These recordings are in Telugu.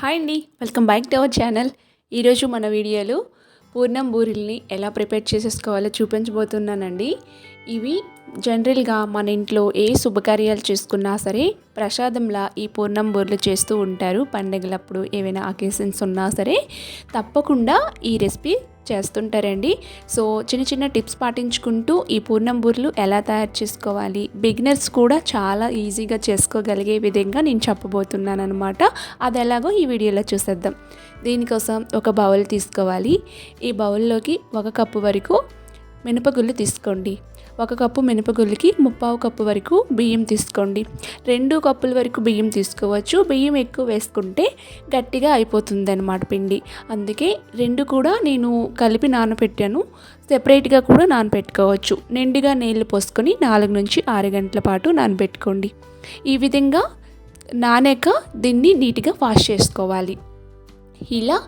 హాయ్ అండి welcome back to our channel. ఈరోజు మన వీడియోలో పూర్ణం బూరిల్ని ఎలా ప్రిపేర్ చేసేసుకోవాలో చూపించబోతున్నానండి. ఇవి జనరల్గా మన ఇంట్లో ఏ శుభకార్యాలు చేసుకున్నా సరే ప్రసాదంలా ఈ పూర్ణం బూరెలు చేస్తూ ఉంటారు. పండగలప్పుడు ఏవైనా అకేషన్స్ ఉన్నా సరే తప్పకుండా ఈ రెసిపీ చేస్తుంటారండి. సో చిన్న చిన్న టిప్స్ పాటించుకుంటూ ఈ పూర్ణం బూరెలు ఎలా తయారు చేసుకోవాలి? బిగినర్స్ కూడా చాలా ఈజీగా చేసుకోగలిగే విధంగా నేను చెప్పబోతున్నాను అనమాట అది ఎలాగో ఈ వీడియోలో చూసేద్దాం. దీనికోసం ఒక బౌల్ తీసుకోవాలి. ఈ బౌల్లోకి ఒక కప్పు వరకు మినపగుళ్ళు తీసుకోండి. ఒక కప్పు మినపగుళ్ళకి ముప్పావు కప్పు వరకు బియ్యం తీసుకోండి. రెండు కప్పుల వరకు బియ్యం తీసుకోవచ్చు. బియ్యం ఎక్కువ వేసుకుంటే గట్టిగా అయిపోతుంది అనమాట పిండి. అందుకే రెండు కూడా నేను కలిపి నానబెట్టాను సెపరేట్గా కూడా నానబెట్టుకోవచ్చు నిండుగా నీళ్ళు పోసుకొని నాలుగు నుంచి ఆరు గంటల పాటు నానబెట్టుకోండి. ఈ విధంగా నానాక దీన్ని నీట్గా వాష్ చేసుకోవాలి. ఇలా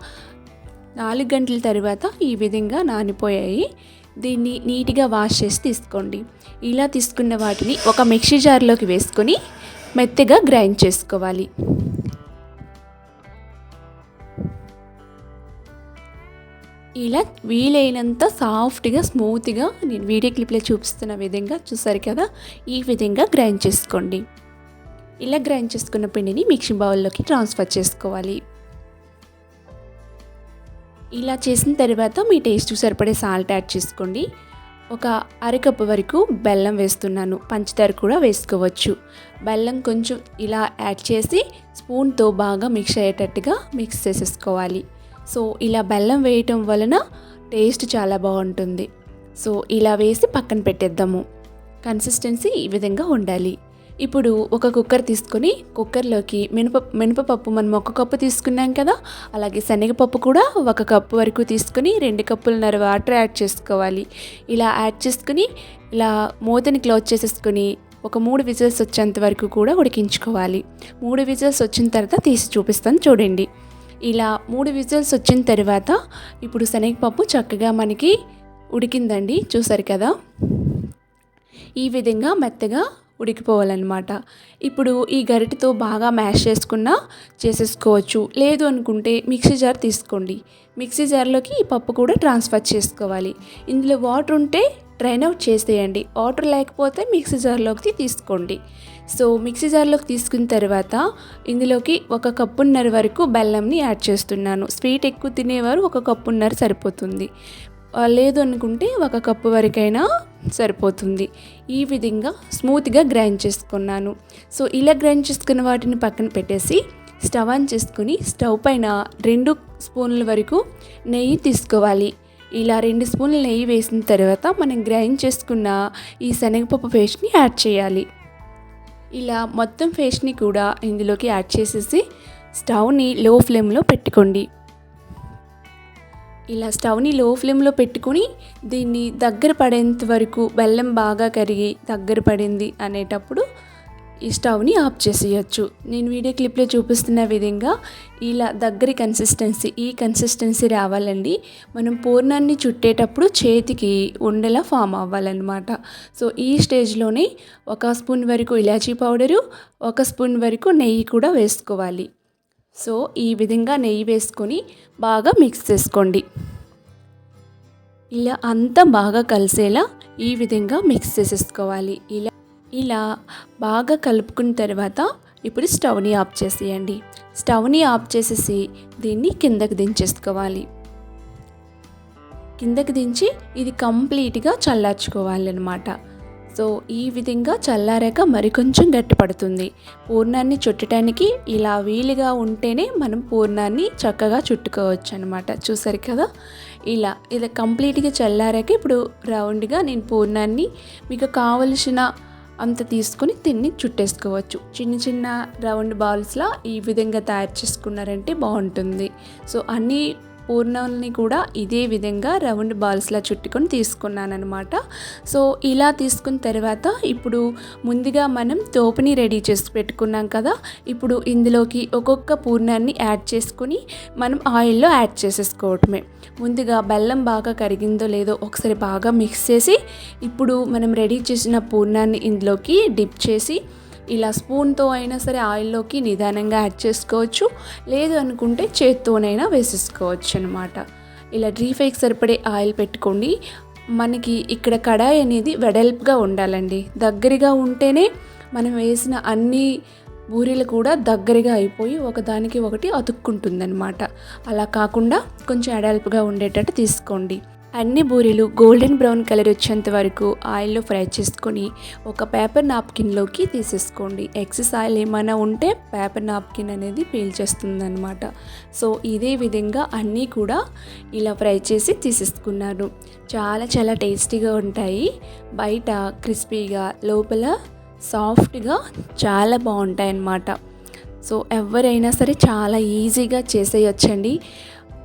నాలుగు గంటల తర్వాత ఈ విధంగా నానిపోయాయి. దీన్ని నీట్గా వాష్ చేసి తీసుకోండి. ఇలా తీసుకున్న వాటిని ఒక మిక్సీ జార్లోకి వేసుకొని మెత్తగా గ్రైండ్ చేసుకోవాలి. ఇలా వీలైనంత సాఫ్ట్గా స్మూత్గా నేను వీడియో క్లిప్లో చూపిస్తున్న విధంగా చూసారు కదా ఈ విధంగా గ్రైండ్ చేసుకోండి. ఇలా గ్రైండ్ చేసుకున్న పిండిని మిక్సీ బౌల్లోకి ట్రాన్స్ఫర్ చేసుకోవాలి. ఇలా చేసిన తర్వాత మీ టేస్ట్ సరిపడే సాల్ట్ యాడ్ చేసుకోండి. ఒక అరకప్పు వరకు బెల్లం వేస్తున్నాను. పంచదార కూడా వేసుకోవచ్చు. బెల్లం కొంచెం ఇలా యాడ్ చేసి స్పూన్తో బాగా మిక్స్ అయ్యేటట్టుగా మిక్స్ చేసేసుకోవాలి. సో ఇలా బెల్లం వేయటం వలన టేస్ట్ చాలా బాగుంటుంది. సో ఇలా వేసి పక్కన పెట్టేద్దాము. కన్సిస్టెన్సీ ఈ విధంగా ఉండాలి. ఇప్పుడు ఒక కుక్కర్ తీసుకొని కుక్కర్లోకి మినప మినపపప్పు మనం ఒక కప్పు తీసుకున్నాం కదా అలాగే శనగపప్పు కూడా ఒక కప్పు వరకు తీసుకొని రెండు కప్పులన్నర వాటర్ యాడ్ చేసుకోవాలి. ఇలా యాడ్ చేసుకుని ఇలా మూతని క్లోజ్ చేసేసుకొని ఒక మూడు విజిల్స్ వచ్చేంత వరకు కూడా ఉడికించుకోవాలి. మూడు విజిల్స్ వచ్చిన తర్వాత తీసి చూపిస్తాను చూడండి. ఇలా మూడు విజిల్స్ వచ్చిన తర్వాత ఇప్పుడు శనగపప్పు చక్కగా మనకి ఉడికిందండి చూసారు కదా? ఈ విధంగా మెత్తగా ఉడికిపోవాలన్నమాట. ఇప్పుడు ఈ గరిటెతో బాగా మ్యాష్ చేసుకున్న చేసేసుకోవచ్చు. లేదు అనుకుంటే మిక్సీ జార్ తీసుకోండి. మిక్సీ జార్లోకి ఈ పప్పు కూడా ట్రాన్స్ఫర్ చేసుకోవాలి. ఇందులో వాటర్ ఉంటే డ్రైన్ అవుట్ చేసేయండి. వాటర్ లేకపోతే మిక్సీ జార్లోకి తీసుకోండి. సో మిక్సీ జార్లోకి తీసుకున్న తర్వాత ఇందులోకి ఒక కప్పున్నర వరకు బెల్లంని యాడ్ చేస్తున్నాను. స్వీట్ ఎక్కువ తినేవారు ఒక కప్పున్నర సరిపోతుంది. లేదు అనుకుంటే ఒక కప్పు వరకైనా సరిపోతుంది. ఈ విధంగా స్మూత్గా గ్రైండ్ చేసుకున్నాను. సో ఇలా గ్రైండ్ చేసుకున్న వాటిని పక్కన పెట్టేసి స్టవ్ ఆన్ చేసుకుని స్టవ్ పైన రెండు స్పూన్ల వరకు నెయ్యి తీసుకోవాలి. ఇలా రెండు స్పూన్ల నెయ్యి వేసిన తర్వాత మనం గ్రైండ్ చేసుకున్న ఈ శనగపప్పు పేస్ట్ని యాడ్ చేయాలి. ఇలా మొత్తం పేస్ట్ని కూడా ఇందులోకి యాడ్ చేసేసి స్టవ్ని లో ఫ్లేమ్లో పెట్టుకోండి. ఇలా స్టవ్ని లో ఫ్లేమ్లో పెట్టుకుని దీన్ని దగ్గర పడేంత వరకు బెల్లం బాగా కరిగి దగ్గర పడింది అనేటప్పుడు ఈ స్టవ్ని ఆఫ్ చేసేయచ్చు. నేను వీడియో క్లిప్లో చూపిస్తున్న విధంగా ఇలా దగ్గరి కన్సిస్టెన్సీ ఈ కన్సిస్టెన్సీ రావాలండి. మనం పూర్ణాన్ని చుట్టేటప్పుడు చేతికి ఉండేలా ఫామ్ అవ్వాలన్నమాట. సో ఈ స్టేజ్లోనే ఒక స్పూన్ వరకు ఇలాచీ పౌడరు ఒక స్పూన్ వరకు నెయ్యి కూడా వేసుకోవాలి. సో ఈ విధంగా నెయ్యి వేసుకొని బాగా మిక్స్ చేసుకోండి. ఇలా అంతా బాగా కలిసేలా ఈ విధంగా మిక్స్ చేసేసుకోవాలి. ఇలా ఇలా బాగా కలుపుకున్న తర్వాత ఇప్పుడు స్టవ్ని ఆఫ్ చేసేయండి. స్టవ్ని ఆఫ్ చేసేసి దీన్ని కిందకు దించేసుకోవాలి. కిందకి దించి ఇది కంప్లీట్గా చల్లార్చుకోవాలన్నమాట. సో ఈ విధంగా చల్లారాక మరికొంచెం గట్టిపడుతుంది. పూర్ణాన్ని చుట్టడానికి ఇలా వీలుగా ఉంటేనే మనం పూర్ణాన్ని చక్కగా చుట్టుకోవచ్చు అనమాట చూసారు కదా? ఇలా ఇలా కంప్లీట్గా చల్లారాక ఇప్పుడు రౌండ్గా నేను పూర్ణాన్ని మీకు కావలసిన అంత తీసుకుని తిన్ని చుట్టేసుకోవచ్చు. చిన్న చిన్న రౌండ్ బాల్స్లా ఈ విధంగా తయారు చేసుకున్నారంటే బాగుంటుంది. సో అన్నీ పూర్ణాలని కూడా ఇదే విధంగా రౌండ్ బాల్స్లా చుట్టుకొని తీసుకున్నాను అనమాట సో ఇలా తీసుకున్న తర్వాత ఇప్పుడు ముందుగా మనం తోపుని రెడీ చేసి పెట్టుకున్నాం కదా ఇప్పుడు ఇందులోకి ఒక్కొక్క పూర్ణాన్ని యాడ్ చేసుకుని మనం ఆయిల్లో యాడ్ చేసేసుకోవటమే. ముందుగా బెల్లం బాగా కరిగిందో లేదో ఒకసారి బాగా మిక్స్ చేసి ఇప్పుడు మనం రెడీ చేసిన పూర్ణాన్ని ఇందులోకి డిప్ చేసి ఇలా స్పూన్తో అయినా సరే ఆయిల్లోకి నిదానంగా యాడ్ చేసుకోవచ్చు. లేదు అనుకుంటే చేత్తోనైనా వేసేసుకోవచ్చు అనమాట ఇలా డ్రీ ఫ్రైకి సరిపడే ఆయిల్ పెట్టుకోండి. మనకి ఇక్కడ కడాయి అనేది వెడల్పుగా ఉండాలండి. దగ్గరగా ఉంటేనే మనం వేసిన అన్ని బూరెలు కూడా దగ్గరగా అయిపోయి ఒకదానికి ఒకటి అతుక్కుంటుందన్నమాట. అలా కాకుండా కొంచెం అడల్పుగా ఉండేటట్టు తీసుకోండి. అన్ని బూరెలు గోల్డెన్ బ్రౌన్ కలర్ వచ్చేంత వరకు ఆయిల్లో ఫ్రై చేసుకొని ఒక పేపర్ నాప్కిన్లోకి తీసేసుకోండి. ఎక్సెస్ ఆయిల్ ఏమైనా ఉంటే పేపర్ నాప్కిన్ అనేది పీల్చేస్తుంది అనమాట సో ఇదే విధంగా అన్నీ కూడా ఇలా ఫ్రై చేసి తీసేసుకున్నాను. చాలా చాలా టేస్టీగా ఉంటాయి. బయట క్రిస్పీగా లోపల సాఫ్ట్గా చాలా బాగుంటాయి అన్నమాట సో ఎవరైనా సరే చాలా ఈజీగా చేసేయొచ్చండి.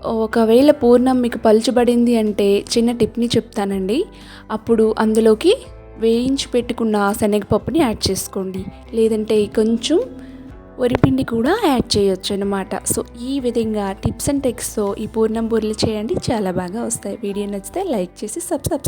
ఒకవేళ పూర్ణం మీకు పలుచబడింది అంటే చిన్న టిప్ని చెప్తానండి. అప్పుడు అందులోకి వేయించి పెట్టుకున్న శనగపప్పుని యాడ్ చేసుకోండి. లేదంటే కొంచెం వరిపిండి కూడా యాడ్ చేయొచ్చు అనమాట సో ఈ విధంగా టిప్స్ అండ్ టెక్స్తో ఈ పూర్ణం బూరెలు చేయండి. చాలా బాగా వస్తాయి. వీడియో నచ్చితే లైక్ చేసి సబ్స్క్రైబ్